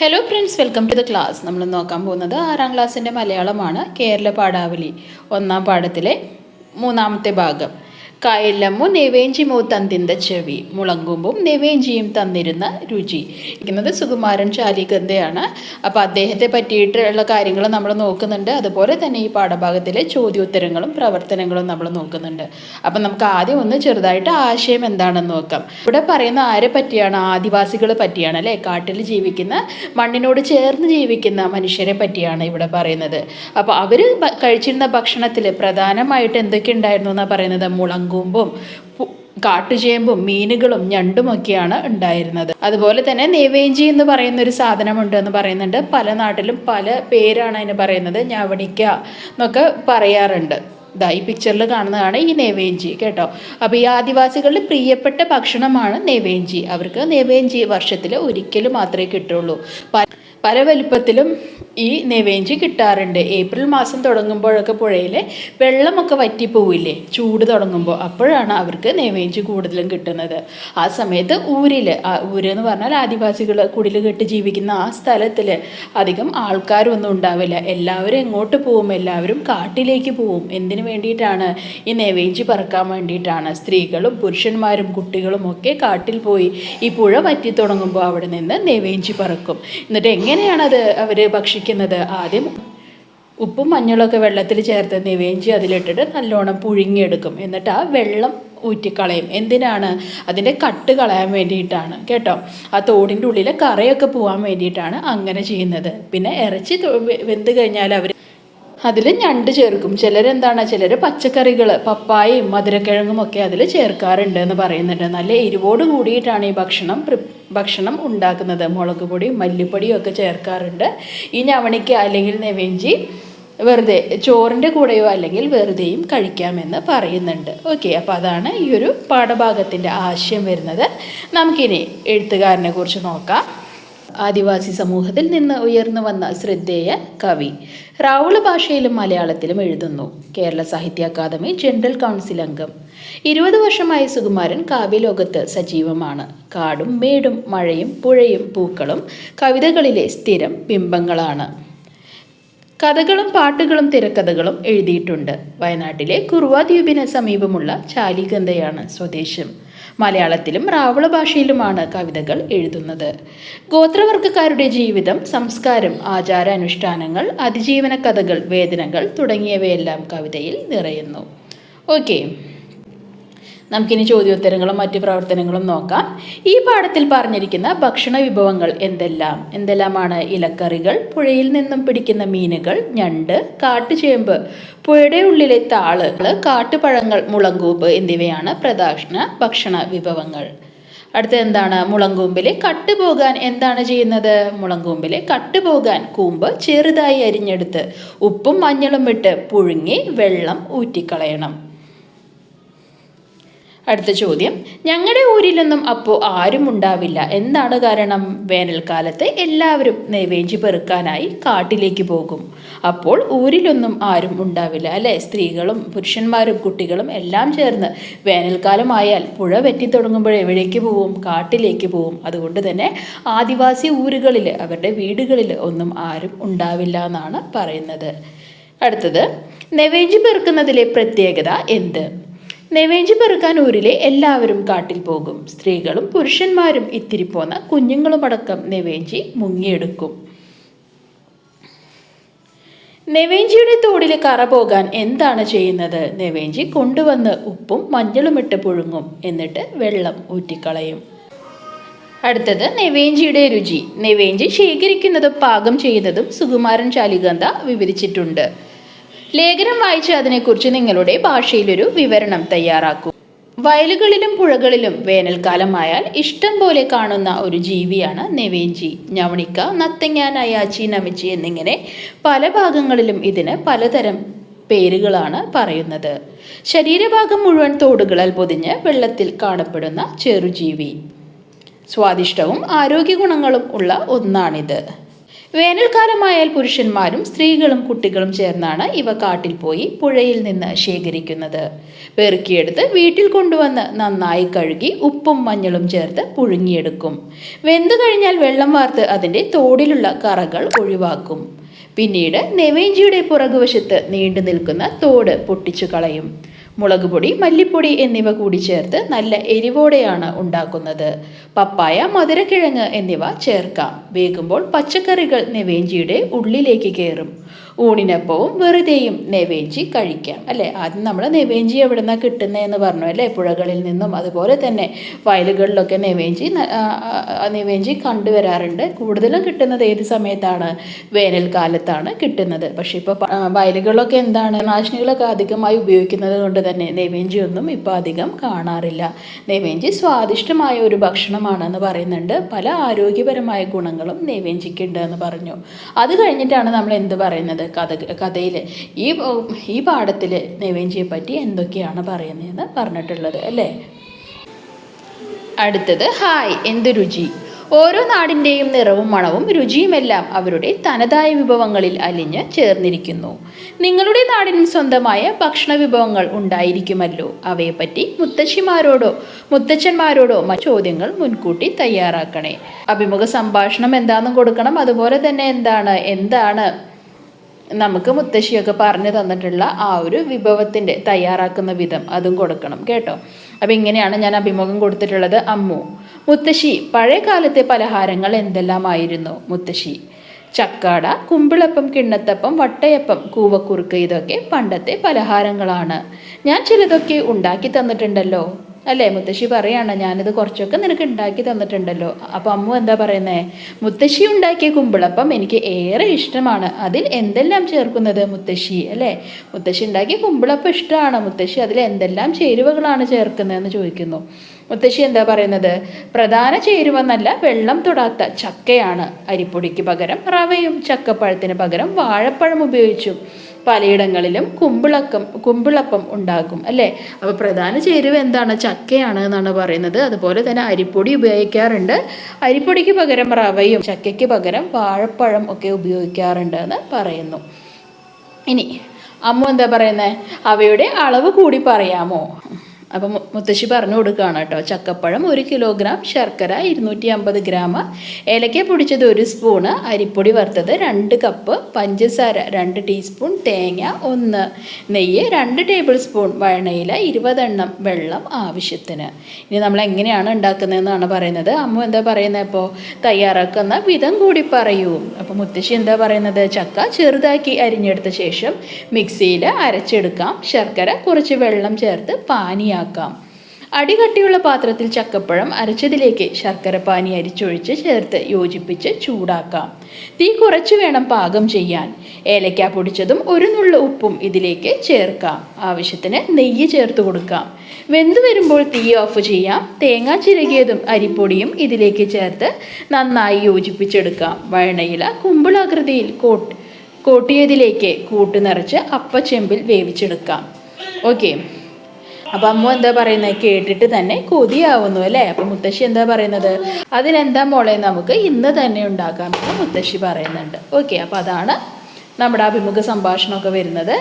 Hello friends welcome to the class നമ്മൾ നോക്കാൻ പോകുന്നത് ആറാം ക്ലാസ്സിന്റെ മലയാളമാണ് കേരള പാഠാവലി. ഒന്നാം പാഠത്തിലെ മൂന്നാമത്തെ ഭാഗം. കായല്ലമ്മു നെവേഞ്ചിമോ തന്തിന്ത ചെവി. മുളങ്കുമ്പും നെവേഞ്ചിയും തന്നിരുന്ന രുചി. ഇരിക്കുന്നത് സുകുമാരൻ ചാലികന്തയാണ് അപ്പോൾ അദ്ദേഹത്തെ പറ്റിയിട്ടുള്ള കാര്യങ്ങൾ നമ്മൾ നോക്കുന്നുണ്ട്. അതുപോലെ തന്നെ ഈ പാഠഭാഗത്തിലെ ചോദ്യോത്തരങ്ങളും പ്രവർത്തനങ്ങളും നമ്മൾ നോക്കുന്നുണ്ട്. അപ്പം നമുക്ക് ആദ്യം ഒന്ന് ചെറുതായിട്ട് ആശയം എന്താണെന്ന് നോക്കാം. ഇവിടെ പറയുന്ന ആരെ പറ്റിയാണ്? ആദിവാസികളെ പറ്റിയാണ് അല്ലേ? കാട്ടിൽ ജീവിക്കുന്ന മണ്ണിനോട് ചേർന്ന് ജീവിക്കുന്ന മനുഷ്യരെ പറ്റിയാണ് ഇവിടെ പറയുന്നത്. അപ്പോൾ അവർ കഴിച്ചിരുന്ന ഭക്ഷണത്തിൽ പ്രധാനമായിട്ട് എന്തൊക്കെ ഉണ്ടായിരുന്നു എന്നാണ് പറയുന്നത്? മുളങ്കൂമ്പും പു- കാട്ടുചേമ്പും മീനുകളും ഞണ്ടുമൊക്കെയാണ് ഉണ്ടായിരുന്നത്. അതുപോലെ തന്നെ നെയ്വേഞ്ചി എന്ന് പറയുന്ന ഒരു സാധനമുണ്ട് എന്ന് പറയുന്നുണ്ട്. പല നാട്ടിലും പല പേരാണ് അതിന് പറയുന്നത്. ഞവണിക്ക എന്നൊക്കെ പറയാറുണ്ട്. ഇതാ ഈ പിക്ചറിൽ കാണുന്നതാണ് ഈ നെവേഞ്ചി കേട്ടോ. അപ്പോൾ ഈ ആദിവാസികളുടെ പ്രിയപ്പെട്ട ഭക്ഷണമാണ് നെവേഞ്ചി. അവർക്ക് നെവേഞ്ചി വർഷത്തിൽ ഒരിക്കലും മാത്രമേ കിട്ടുള്ളൂ. പല ഈ നെവേഞ്ചി കിട്ടാറുണ്ട്. ഏപ്രിൽ മാസം തുടങ്ങുമ്പോഴൊക്കെ പുഴയിൽ വെള്ളമൊക്കെ വറ്റിപ്പോവില്ലേ? ചൂട് തുടങ്ങുമ്പോൾ അപ്പോഴാണ് അവർക്ക് നെവേഞ്ചി കൂടുതലും കിട്ടുന്നത്. ആ സമയത്ത് ഊരിൽ ഊര് എന്ന് പറഞ്ഞാൽ ആദിവാസികൾ കുടിൽ കെട്ട് ജീവിക്കുന്ന ആ സ്ഥലത്തിൽ അധികം ആൾക്കാരൊന്നും ഉണ്ടാവില്ല. എല്ലാവരും എങ്ങോട്ട് പോവും? എല്ലാവരും കാട്ടിലേക്ക് പോവും. എന്തിനു വേണ്ടിയിട്ടാണ് ഈ നെവേഞ്ചി പറക്കാൻ വേണ്ടിയിട്ടാണ്? സ്ത്രീകളും പുരുഷന്മാരും കുട്ടികളും ഒക്കെ കാട്ടിൽ പോയി ഈ പുഴ വറ്റി തുടങ്ങുമ്പോൾ അവിടെ നിന്ന് നെവേഞ്ചി പറക്കും. എന്നിട്ട് എങ്ങനെയാണത് അവർ ഭക്ഷിക്കുന്നത്? ആദ്യം ഉപ്പും മഞ്ഞളൊക്കെ വെള്ളത്തിൽ ചേർത്ത് നിവേഞ്ചി അതിലിട്ടിട്ട് നല്ലോണം പുഴുങ്ങിയെടുക്കും. എന്നിട്ട് ആ വെള്ളം ഊറ്റിക്കളയും. എന്തിനാണ്? അതിന്റെ കട്ട് കളയാൻ വേണ്ടിയിട്ടാണ്. കേട്ടോ? ആ തോടിന്റെ ഉള്ളിലെ കറയൊക്കെ പോകാൻ വേണ്ടിയിട്ടാണ് അങ്ങനെ ചെയ്യുന്നത്. പിന്നെ ഇറച്ചി വെന്ത് കഴിഞ്ഞാൽ അവർ അതിൽ ഞണ്ട് ചേർക്കും. ചിലരെന്താണ്? ചിലർ പച്ചക്കറികൾ പപ്പായയും മധുരക്കിഴങ്ങും ഒക്കെ അതിൽ ചേർക്കാറുണ്ട് എന്ന് പറയുന്നുണ്ട്. നല്ല എരിവോട് കൂടിയിട്ടാണ് ഈ ഭക്ഷണം ഭക്ഷണം ഉണ്ടാക്കുന്നത്. മുളക് പൊടിയും മല്ലിപ്പൊടിയും ഒക്കെ ചേർക്കാറുണ്ട്. ഈ ഞവണിക്ക അല്ലെങ്കിൽ നെവേഞ്ചി വെറുതെ ചോറിന്റെ കൂടെയോ അല്ലെങ്കിൽ വെറുതെയും കഴിക്കാമെന്ന് പറയുന്നുണ്ട്. ഓക്കെ അപ്പോൾ അതാണ് ഈ ഒരു പാഠഭാഗത്തിന്റെ ആശയം വരുന്നത്. നമുക്കിനി എഴുത്തുകാരനെ കുറിച്ച് നോക്കാം. ആദിവാസി സമൂഹത്തിൽ നിന്ന് ഉയർന്നു വന്ന ശ്രദ്ധേയ കവി. റാവുള ഭാഷയിലും മലയാളത്തിലും എഴുതുന്നു. കേരള സാഹിത്യ അക്കാദമി ജനറൽ കൗൺസിൽ അംഗം. ഇരുപത് വർഷമായി സുകുമാരൻ കാവ്യലോകത്ത് സജീവമാണ്. കാടും മേടും മഴയും പുഴയും പൂക്കളും കവിതകളിലെ സ്ഥിരം ബിംബങ്ങളാണ്. കഥകളും പാട്ടുകളും തിരക്കഥകളും എഴുതിയിട്ടുണ്ട്. വയനാട്ടിലെ കുറുവാദ്വീപിന് സമീപമുള്ള ചാലിഗന്ധയാണ് സ്വദേശം. മലയാളത്തിലും റാവള ഭാഷയിലുമാണ് കവിതകൾ എഴുതുന്നത്. ഗോത്രവർഗക്കാരുടെ ജീവിതം സംസ്കാരം ആചാരാനുഷ്ഠാനങ്ങൾ അതിജീവന കഥകൾ വേദനകൾ തുടങ്ങിയവയെല്ലാം കവിതയിൽ നിറയുന്നു. ഓക്കെ നമുക്കിനി ചോദ്യോത്തരങ്ങളും മറ്റു പ്രവർത്തനങ്ങളും നോക്കാം. ഈ പാഠത്തിൽ പറഞ്ഞിരിക്കുന്ന ഭക്ഷണ വിഭവങ്ങൾ എന്തെല്ലാം? എന്തെല്ലാമാണ് ഇലക്കറികൾ? പുഴയിൽ നിന്നും പിടിക്കുന്ന മീനുകൾ ഞണ്ട് കാട്ടുചേമ്പ് പുഴയുടെ ഉള്ളിലെ താൾ കാട്ടുപഴങ്ങൾ മുളങ്കൂമ്പ് എന്നിവയാണ് പ്രധാന ഭക്ഷണ വിഭവങ്ങൾ. അടുത്ത എന്താണ്? മുളങ്കൂമ്പിലെ കട്ട് പോകാൻ എന്താണ് ചെയ്യുന്നത്? മുളങ്കൂമ്പിലെ കട്ട് പോകാൻ കൂമ്പ് ചെറുതായി അരിഞ്ഞെടുത്ത് ഉപ്പും മഞ്ഞളും ഇട്ട് പുഴുങ്ങി വെള്ളം ഊറ്റിക്കളയണം. അടുത്ത ചോദ്യം. ഞങ്ങളുടെ ഊരിലൊന്നും അപ്പോൾ ആരും ഉണ്ടാവില്ല. എന്താണ് കാരണം? വേനൽക്കാലത്ത് എല്ലാവരും നെവേഞ്ചി പെറുക്കാനായി കാട്ടിലേക്ക് പോകും. അപ്പോൾ ഊരിലൊന്നും ആരും ഉണ്ടാവില്ല അല്ലേ? സ്ത്രീകളും പുരുഷന്മാരും കുട്ടികളും എല്ലാം ചേർന്ന് വേനൽക്കാലമായാൽ പുഴ വെറ്റി തുടങ്ങുമ്പോൾ എവിടേക്ക് പോവും? കാട്ടിലേക്ക് പോവും. അതുകൊണ്ട് തന്നെ ആദിവാസി ഊരുകളിൽ അവരുടെ വീടുകളിൽ ഒന്നും ആരും ഉണ്ടാവില്ല എന്നാണ് പറയുന്നത്. അടുത്തത് നെവേഞ്ചി പെറുക്കുന്നതിലെ പ്രത്യേകത എന്ത്? നെവേഞ്ചി പെറുക്കാൻ ഊരിലെ എല്ലാവരും കാട്ടിൽ പോകും. സ്ത്രീകളും പുരുഷന്മാരും ഇത്തിരി പോന്ന കുഞ്ഞുങ്ങളുമടക്കം നെവേഞ്ചി മുങ്ങിയെടുക്കും. നെവേഞ്ചിയുടെ തോടിൽ കറ പോകാൻ എന്താണ് ചെയ്യുന്നത്? നെവേഞ്ചി കൊണ്ടുവന്ന് ഉപ്പും മഞ്ഞളും ഇട്ട് പുഴുങ്ങും. എന്നിട്ട് വെള്ളം ഊറ്റിക്കളയും. അടുത്തത് നെവേഞ്ചിയുടെ രുചി. നെവേഞ്ചി ശേഖരിക്കുന്നതും പാകം ചെയ്യുന്നതും സുകുമാരൻ ചാലികന്ത വിവരിച്ചിട്ടുണ്ട്. ലേഖനം വായിച്ച് അതിനെക്കുറിച്ച് നിങ്ങളുടെ ഭാഷയിലൊരു വിവരണം തയ്യാറാക്കൂ. വയലുകളിലും പുഴകളിലും വേനൽക്കാലമായാൽ ഇഷ്ടം പോലെ കാണുന്ന ഒരു ജീവിയാണ് നെവേഞ്ചി. ഞവണിക്ക നത്തങ്ങ നയാച്ചി നമിച്ചി എന്നിങ്ങനെ പല ഭാഗങ്ങളിലും ഇതിന് പലതരം പേരുകളാണ് പറയുന്നത്. ശരീരഭാഗം മുഴുവൻ തോടുകളാൽ പൊതിഞ്ഞ് വെള്ളത്തിൽ കാണപ്പെടുന്ന ചെറുജീവി. സ്വാദിഷ്ടവും ആരോഗ്യ ഗുണങ്ങളും ഉള്ള ഒന്നാണിത്. വേനൽക്കാലമായാൽ പുരുഷന്മാരും സ്ത്രീകളും കുട്ടികളും ചേർന്നാണ് ഇവ കാട്ടിൽ പോയി പുഴയിൽ നിന്ന് ശേഖരിക്കുന്നത്. പെറുക്കിയെടുത്ത് വീട്ടിൽ കൊണ്ടുവന്ന് നന്നായി കഴുകി ഉപ്പും മഞ്ഞളും ചേർത്ത് പുഴുങ്ങിയെടുക്കും. വെന്തു കഴിഞ്ഞാൽ വെള്ളം വാർത്ത് അതിന്റെ തോടിലുള്ള കറകൾ ഒഴിവാക്കും. പിന്നീട് നെവേഞ്ചിയുടെ പുറകുവശത്ത് നീണ്ടു നിൽക്കുന്ന തോട് പൊട്ടിച്ചു കളയും മുളക് പൊടി മല്ലിപ്പൊടി എന്നിവ കൂടി ചേർത്ത് നല്ല എരിവോടെയാണ് ഉണ്ടാക്കുന്നത്. പപ്പായ മധുരക്കിഴങ്ങ് എന്നിവ ചേർക്കാം. വേകുമ്പോൾ പച്ചക്കറികൾ നെവേഞ്ചിയുടെ ഉള്ളിലേക്ക് കയറും. ഊണിനൊപ്പവും വെറുതെയും നെവേഞ്ചി കഴിക്കാം അല്ലേ? ആദ്യം നമ്മൾ നെവേഞ്ചി എവിടെ നിന്നാണ് കിട്ടുന്നതെന്ന് പറഞ്ഞു അല്ലേ? പുഴകളിൽ നിന്നും അതുപോലെ തന്നെ വയലുകളിലൊക്കെ നെവേഞ്ചി നെവേഞ്ചി കണ്ടുവരാറുണ്ട്. കൂടുതലും കിട്ടുന്നത് ഏത് സമയത്താണ്? വേനൽക്കാലത്താണ് കിട്ടുന്നത്. പക്ഷേ ഇപ്പോൾ വയലുകളിലൊക്കെ എന്താണ്? നാശിനികളൊക്കെ അധികമായി ഉപയോഗിക്കുന്നത് കൊണ്ട് തന്നെ നെവേഞ്ചി ഒന്നും ഇപ്പോൾ അധികം കാണാറില്ല. നെവേഞ്ചി സ്വാദിഷ്ടമായ ഒരു ഭക്ഷണമാണെന്ന് പറയുന്നുണ്ട്. പല ആരോഗ്യപരമായ ഗുണങ്ങളും നെവേഞ്ചിക്കുണ്ട് എന്ന് പറഞ്ഞു. അത് കഴിഞ്ഞിട്ടാണ് നമ്മൾ എന്ത് പറയുന്നത്? കഥ കഥയിൽ ഈ ഈ പാഠത്തിൽ നെവേഞ്ചിയെ പറ്റി എന്തൊക്കെയാണ് പറയുന്നതെന്ന് പറഞ്ഞിട്ടുള്ളത് അല്ലേ? അടുത്തത് ഹായ് എന്ത് രുചി? ഓരോ നാടിന്റെയും നിറവും മണവും രുചിയുമെല്ലാം അവരുടെ തനതായ വിഭവങ്ങളിൽ അലിഞ്ഞ് ചേർന്നിരിക്കുന്നു. നിങ്ങളുടെ നാടിന് സ്വന്തമായ ഭക്ഷണ വിഭവങ്ങൾ ഉണ്ടായിരിക്കുമല്ലോ. അവയെപ്പറ്റി മുത്തശ്ശിമാരോടോ മുത്തച്ഛന്മാരോടോ മറ്റു ചോദ്യങ്ങൾ മുൻകൂട്ടി തയ്യാറാക്കണേ. അഭിമുഖ സംഭാഷണം എന്താണെന്നും കൊടുക്കണം. അതുപോലെ തന്നെ എന്താണ് എന്താണ് നമുക്ക് മുത്തശ്ശിയൊക്കെ പറഞ്ഞു തന്നിട്ടുള്ള ആ ഒരു വിഭവത്തിന്റെ തയ്യാറാക്കുന്ന വിധം അതും കൊടുക്കണം കേട്ടോ? അപ്പം ഇങ്ങനെയാണ് ഞാൻ അഭിമുഖം കൊടുത്തിട്ടുള്ളത്. അമ്മു മുത്തശ്ശി പഴയ കാലത്തെ പലഹാരങ്ങൾ എന്തെല്ലാമായിരുന്നു? മുത്തശ്ശി ചക്കാട കുമ്പിളപ്പം കിണ്ണത്തപ്പം വട്ടയപ്പം കൂവക്കുറുക്ക് ഇതൊക്കെ പണ്ടത്തെ പലഹാരങ്ങളാണ്. ഞാൻ ചിലതൊക്കെ ഉണ്ടാക്കി തന്നിട്ടുണ്ടല്ലോ. അല്ലേ മുത്തശ്ശി പറയാണ് ഞാനിത് കുറച്ചൊക്കെ നിനക്ക് ഉണ്ടാക്കി തന്നിട്ടുണ്ടല്ലോ. അപ്പോൾ അമ്മു എന്താ പറയുന്നേ? മുത്തശ്ശി ഉണ്ടാക്കിയ കുമ്പിളപ്പം എനിക്ക് ഏറെ ഇഷ്ടമാണ്. അതിൽ എന്തെല്ലാം ചേർക്കുന്നത് മുത്തശ്ശി? അല്ലേ? മുത്തശ്ശി ഉണ്ടാക്കിയ കുമ്പിളപ്പം ഇഷ്ടമാണ്. മുത്തശ്ശി അതിൽ എന്തെല്ലാം ചേരുവകളാണ് ചേർക്കുന്നതെന്ന് ചോദിക്കുന്നു. മുത്തശ്ശി എന്താ പറയുന്നത്? പ്രധാന ചേരുവ എന്നല്ല വെള്ളം തൊടാത്ത ചക്കയാണ്. അരിപ്പൊടിക്ക് പകരം റവയും ചക്കപ്പഴത്തിന് പകരം വാഴപ്പഴം ഉപയോഗിച്ചും. പലയിടങ്ങളിലും കുമ്പിളക്കം കുമ്പിളപ്പം ഉണ്ടാക്കും അല്ലേ? അപ്പോൾ പ്രധാന ചേരുവ എന്താണ്? ചക്കയാണ് എന്നാണ് പറയുന്നത്. അതുപോലെ തന്നെ അരിപ്പൊടി ഉപയോഗിക്കാറുണ്ട്. അരിപ്പൊടിക്ക് പകരം റവയും ചക്കയ്ക്ക് പകരം വാഴപ്പഴം ഒക്കെ ഉപയോഗിക്കാറുണ്ട് എന്ന് പറയുന്നു. ഇനി അമ്മ എന്താ പറയുന്നത് അവയുടെ അളവ് കൂടി പറയാമോ? അപ്പം മുത്തശ്ശി പറഞ്ഞു കൊടുക്കുകയാണ് കേട്ടോ. ചക്കപ്പഴം ഒരു കിലോഗ്രാം ശർക്കര ഇരുന്നൂറ്റി അമ്പത് ഗ്രാം ഏലക്ക പൊടിച്ചത് ഒരു സ്പൂണ് അരിപ്പൊടി വറുത്തത് രണ്ട് കപ്പ് പഞ്ചസാര രണ്ട് ടീസ്പൂൺ തേങ്ങ ഒന്ന് നെയ്യ് രണ്ട് ടേബിൾ സ്പൂൺ വഴണയില ഇരുപതെണ്ണം വെള്ളം ആവശ്യത്തിന്. ഇനി നമ്മൾ എങ്ങനെയാണ് ഉണ്ടാക്കുന്നതെന്നാണ് പറയുന്നത്. അമ്മ എന്താ പറയുന്നത് ഇപ്പോൾ തയ്യാറാക്കുന്ന വിധം കൂടി പറയൂ. അപ്പോൾ മുത്തശ്ശി എന്താ പറയുന്നത്? ചക്ക ചെറുതാക്കി അരിഞ്ഞെടുത്ത ശേഷം മിക്സിയിൽ അരച്ചെടുക്കാം. ശർക്കര കുറച്ച് വെള്ളം ചേർത്ത് പാനിയാക്കാം. അടികട്ടിയുള്ള പാത്രത്തിൽ ചക്കപ്പഴം അരച്ചതിലേക്ക് ശർക്കരപ്പാനി അരിച്ചൊഴിച്ച് ചേർത്ത് യോജിപ്പിച്ച് ചൂടാക്കാം. തീ കുറച്ച് വേണം പാകം ചെയ്യാൻ. ഏലക്ക പൊടിച്ചതും ഒരു നുള്ളു ഉപ്പും ഇതിലേക്ക് ചേർക്കാം. ആവശ്യത്തിന് നെയ്യ് ചേർത്ത് കൊടുക്കാം. വെന്തു വരുമ്പോൾ തീ ഓഫ് ചെയ്യാം. തേങ്ങ ചിരകിയതും അരിപ്പൊടിയും ഇതിലേക്ക് ചേർത്ത് നന്നായി യോജിപ്പിച്ചെടുക്കാം. വഴണയില കുമ്പിളാകൃതിയിൽ കോട്ട് കോട്ടിയതിലേക്ക് കൂട്ട് നിറച്ച് അപ്പച്ചെമ്പിൽ വേവിച്ചെടുക്കാം. ഓക്കെ. അപ്പം അമ്മ എന്താ പറയുന്നത് കേട്ടിട്ട് തന്നെ കൊതിയാവുന്നു അല്ലേ? അപ്പം മുത്തശ്ശി എന്താ പറയുന്നത്? അതിനെന്താ മോളെ നമുക്ക് ഇന്ന് തന്നെ ഉണ്ടാക്കാം എന്ന് മുത്തശ്ശി പറയുന്നുണ്ട്. ഓക്കെ അപ്പോൾ അതാണ് നമ്മുടെ അഭിമുഖ സംഭാഷണമൊക്കെ വരുന്നത്.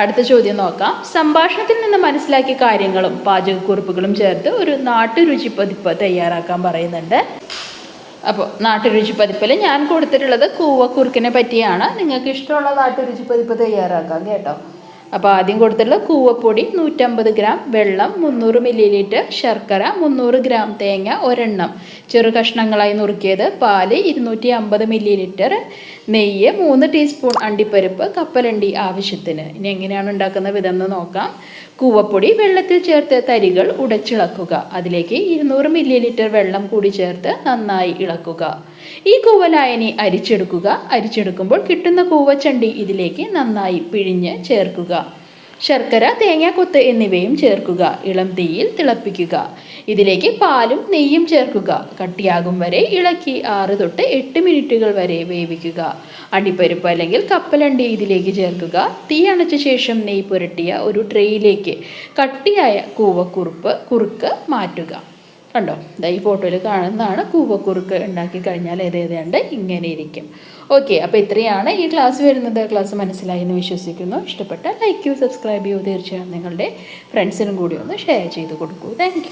അടുത്ത ചോദ്യം നോക്കാം. സംഭാഷണത്തിൽ നിന്ന് മനസ്സിലാക്കിയ കാര്യങ്ങളും പാചകക്കുറിപ്പുകളും ചേർത്ത് ഒരു നാട്ടുരുചി പതിപ്പ് തയ്യാറാക്കാൻ പറയുന്നുണ്ട്. അപ്പോൾ നാട്ടുരുചി പതിപ്പിൽ ഞാൻ കൊടുത്തിട്ടുള്ളത് കൂവക്കുറുക്കിനെ പറ്റിയാണ്. നിങ്ങൾക്ക് ഇഷ്ടമുള്ള നാട്ടുരുചി പതിപ്പ് തയ്യാറാക്കാം കേട്ടോ. അപ്പോൾ ആദ്യം കൊടുത്തിട്ടുള്ള കൂവപ്പൊടി നൂറ്റമ്പത് ഗ്രാം വെള്ളം മുന്നൂറ് മില്ലി ലിറ്റർ ശർക്കര മുന്നൂറ് ഗ്രാം തേങ്ങ ഒരെണ്ണം. ചെറു കഷ്ണങ്ങളായി നുറുക്കിയത് പാൽ ഇരുന്നൂറ്റി അമ്പത് മില്ലി ലിറ്റർ നെയ്യ് മൂന്ന് ടീസ്പൂൺ അണ്ടിപ്പരിപ്പ് കപ്പലണ്ടി ആവശ്യത്തിന്. ഇനി എങ്ങനെയാണ് ഉണ്ടാക്കുന്ന വിധം എന്ന് നോക്കാം. കൂവപ്പൊടി വെള്ളത്തിൽ ചേർത്ത് തരികൾ ഉടച്ചിളക്കുക. അതിലേക്ക് ഇരുന്നൂറ് മില്ലി ലിറ്റർ വെള്ളം കൂടി ചേർത്ത് നന്നായി ഇളക്കുക. ഈ കൂവലായനെ അരിച്ചെടുക്കുക. അരിച്ചെടുക്കുമ്പോൾ കിട്ടുന്ന കൂവച്ചണ്ടി ഇതിലേക്ക് നന്നായി പിഴിഞ്ഞ് ചേർക്കുക. ശർക്കര തേങ്ങാക്കൊത്ത് എന്നിവയും ചേർക്കുക. ഇളം തീയിൽ തിളപ്പിക്കുക. ഇതിലേക്ക് പാലും നെയ്യും ചേർക്കുക. കട്ടിയാകും വരെ ഇളക്കി ആറ് തൊട്ട് എട്ട് മിനിറ്റുകൾ വരെ വേവിക്കുക. അണ്ടിപ്പരിപ്പ് അല്ലെങ്കിൽ കപ്പലണ്ടി ഇതിലേക്ക് ചേർക്കുക. തീ അണച്ച ശേഷം നെയ്യ് പുരട്ടിയ ഒരു ട്രേയിലേക്ക് കട്ടിയായ കൂവക്കുറുപ്പ് കുറുക്ക് മാറ്റുക. കണ്ടോ? ഈ ഫോട്ടോയിൽ കാണുന്നതാണ് കൂവക്കുറുക്ക്. ഉണ്ടാക്കി കഴിഞ്ഞാൽ ഏതേതാണ്ട് ഇങ്ങനെ ഇരിക്കും. ഓക്കെ അപ്പോൾ ഇത്രയാണ് ഈ ക്ലാസ് വരുന്നത്. ക്ലാസ് മനസ്സിലായി എന്ന് വിശ്വസിക്കുന്നു. ഇഷ്ടപ്പെട്ട ലൈക്ക് ചെയ്യൂ സബ്സ്ക്രൈബ് ചെയ്യൂ തീർച്ചയായും നിങ്ങളുടെ ഫ്രണ്ട്സിനും കൂടി ഒന്ന് ഷെയർ ചെയ്ത് കൊടുക്കൂ. താങ്ക്